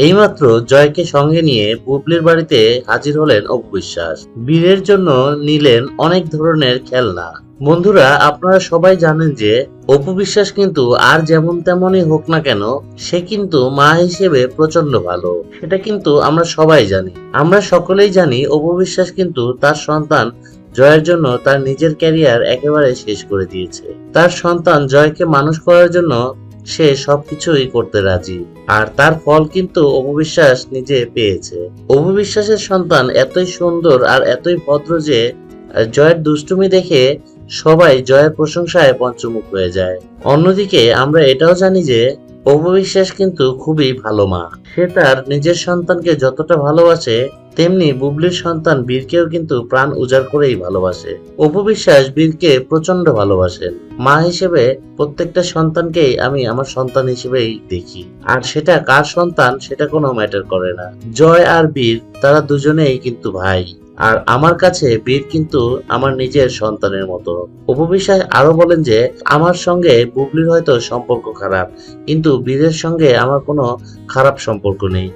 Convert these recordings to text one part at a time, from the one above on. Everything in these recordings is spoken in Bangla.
এইমাত্র জয়কে সঙ্গে নিয়ে বুবলির বাড়িতে হাজির হলেন অপু বিশ্বাস বীরের জন্য নিলেন অনেক ধরনের খেলনা। বন্ধুরা, আপনারা সবাই জানেন যে অপু বিশ্বাস কিন্তু আর যেমন তেমনই হোক না কেন, সে কিন্তু মা হিসেবে প্রচণ্ড ভালো। সেটা কিন্তু আমরা সবাই জানি। আমরা সকলেই জানি অপু বিশ্বাস কিন্তু তার সন্তান জয়ের জন্য তার নিজের ক্যারিয়ার একেবারে শেষ করে দিয়েছে। তার সন্তান জয়কে মানুষ করার জন্য সে সবকিছুই করতে রাজি। আর তার ফল কিন্তু অপবিশ্বাস নিজে পেয়েছে। অপবিশ্বাসের সন্তান এতই সুন্দর আর এতই ভদ্র যে, জয়ের দুষ্টুমি দেখে সবাই জয়ের প্রশংসায় পঞ্চমুখ হয়ে যায়। অন্যদিকে আমরা এটাও জানি যে, অপবিশ্বাস কিন্তু খুবই ভালো মা। সে তার নিজের সন্তানকে যতটা ভালোবাসে তেমনি বুবলির সন্তান বীরকেও কিন্তু প্রাণ উজাড় করেই ভালোবাসে। অপবিশ্বাস বীরকে প্রচণ্ড ভালোবাসেন মা হিসেবে প্রত্যেকটা সন্তানকেই আমি আমার সন্তান হিসেবেই দেখি। আর সেটা কার সন্তান সেটা কোনো ম্যাটার করে না। জয় আর বীর, তারা দুজনেই কিন্তু ভাই। আর আমার কাছে বীর কিন্তু আমার নিজের সন্তানের মতো। উপবিশ্বাস আরও বলেন যে, আমার সঙ্গে বুবলির হয়তো সম্পর্ক খারাপ, কিন্তু বীরের সঙ্গে আমার কোনো খারাপ সম্পর্ক নেই।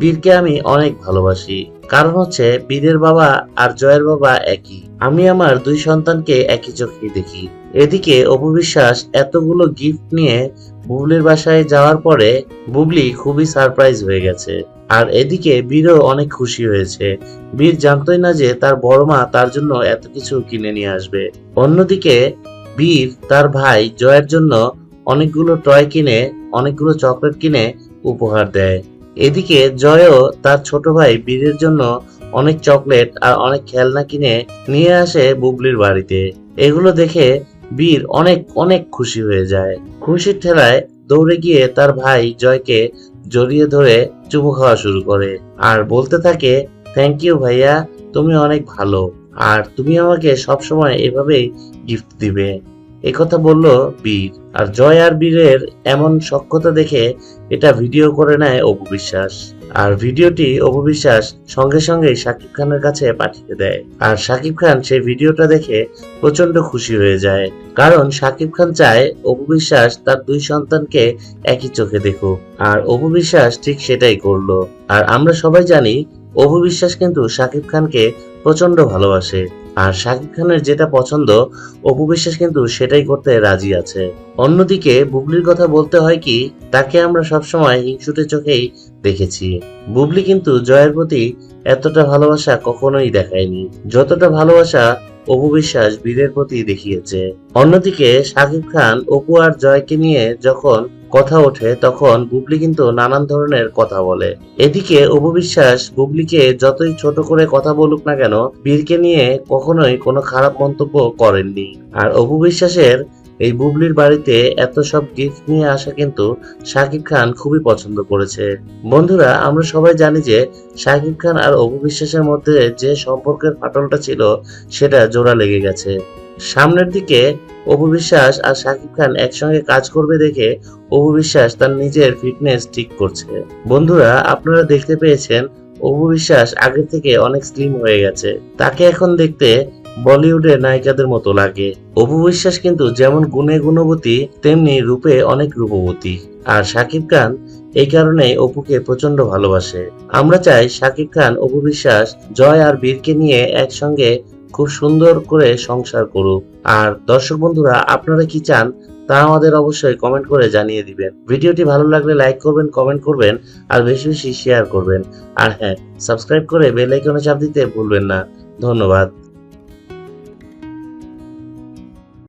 বীরকে আমি অনেক ভালোবাসি। কারণ হচ্ছে বীরের বাবা আর জয়ের বাবা একই। আমি আমার দুই সন্তানকে একই চোখে দেখি। এদিকে অপবিশ্বাস এতগুলো গিফট নিয়ে বুবলির বাসায় যাওয়ার পরে বুবলি খুবই সারপ্রাইজ হয়ে গেছে। আর এদিকে বীরও অনেক খুশি হয়েছে। বীর জানতোই না যে তার বড় মা তার জন্য এত কিছু কিনে নিয়ে আসবে। অন্যদিকে বীর তার ভাই জয়ের জন্য অনেকগুলো টয় কিনে, অনেকগুলো চকলেট কিনে উপহার দেয়। এদিকে জয়ও তার ছোট ভাই বীরের জন্য অনেক চকলেট আর অনেক খেলনা কিনে নিয়ে আসে বুবলির বাড়িতে। এগুলো দেখে বীর অনেক অনেক খুশি হয়ে যায়। খুশির ঠেলায় দৌড়ে গিয়ে তার ভাই জয়কে জড়িয়ে ধরে চুমু খাওয়া শুরু করে আর বলতে থাকে থ্যাংক ইউ ভাইয়া, তুমি অনেক ভালো। আর তুমি আমাকে সবসময় এভাবেই গিফট দিবে। কথা বলল বীর। আর জয় আর বীরের এমন সক্ষতা দেখে এটা ভিডিও করে নেয় অপু বিশ্বাস। আর ভিডিওটি অপু বিশ্বাস সঙ্গে সঙ্গে শাকিব খানের কাছে পাঠিয়ে দেয়। আর শাকিব খান সেই ভিডিওটা দেখে প্রচণ্ড খুশি হয়ে যায়। কারণ শাকিব খান চায় অপু বিশ্বাস তার দুই সন্তানকে একই চোখে দেখুক। আর অপু বিশ্বাস ঠিক সেটাই করল। আর আমরা সবাই জানি অপু বিশ্বাস কিন্তু শাকিব খানকে প্রচণ্ড ভালোবাসে। আর শাকিব খানের যেটা পছন্দ, অপু বিশ্বাস কিন্তু সেটাই করতে রাজি আছে। অন্যদিকে বুবলির কথা বলতে হয় কি, তাকে আমরা সবসময় হিংসুটে চোখেই দেখেছি। বুবলি কিন্তু জয়ের প্রতি এতটা ভালোবাসা কখনোই দেখায়নি। যতটা ভালোবাসা অপু বিশ্বাস বীরের প্রতি দেখিয়েছে। অন্যদিকে শাকিব খান অপু আর জয়কে নিয়ে যখন কথা ওঠে, তখন বুবলি কিন্তু নানান ধরনের কথা বলে। এদিকে অপু বিশ্বাস বুবলিকে যতই ছোট করে কথা বলুক না কেন, বীরকে নিয়ে কখনোই কোনো খারাপ মন্তব্য করেননি। আর অপু বিশ্বাসের এই বুবলির বাড়িতে এত সব গিফট নিয়ে আসা কিন্তু শাকিব খান খুবই পছন্দ করেছে। বন্ধুরা, আমরা সবাই জানি যে শাকিব খান আর অপু বিশ্বাসের মধ্যে যে সম্পর্কের ফাটলটা ছিল, সেটা জোড়া লেগে গেছে। সামনের দিকে অপু বিশ্বাস আর শাকিব খান একসঙ্গে কাজ করবে দেখে অপু বিশ্বাস তার নিজের ফিটনেস ঠিক করছে। বন্ধুরা, আপনারা দেখতে পেয়েছেন অপু বিশ্বাস আগের থেকে অনেক স্লিম হয়ে গেছে। তাকে এখন দেখতে বলিউডের নায়িকাদের মতো লাগে। অপু বিশ্বাস কিন্তু যেমন গুণে গুণবতী, তেমনি রূপে অনেক রূপবতী। আর শাকিব খান এই কারণে অপুকে প্রচণ্ড ভালোবাসে। আমরা চাই শাকিব খান, অপু বিশ্বাস, জয় আর বীরকে নিয়ে একসঙ্গে খুব সুন্দর করে সংসার করুক। আর দর্শক বন্ধুরা, আপনারা কি চান তা আমাদের অবশ্যই কমেন্ট করে জানিয়ে দিবেন। ভিডিওটি ভালো লাগলে লাইক করবেন কমেন্ট করবেন, আর বেশি বেশি শেয়ার করবেন। আর হ্যাঁ সাবস্ক্রাইব করে বেল আইকনে চাপ দিতে ভুলবেন না। ধন্যবাদ।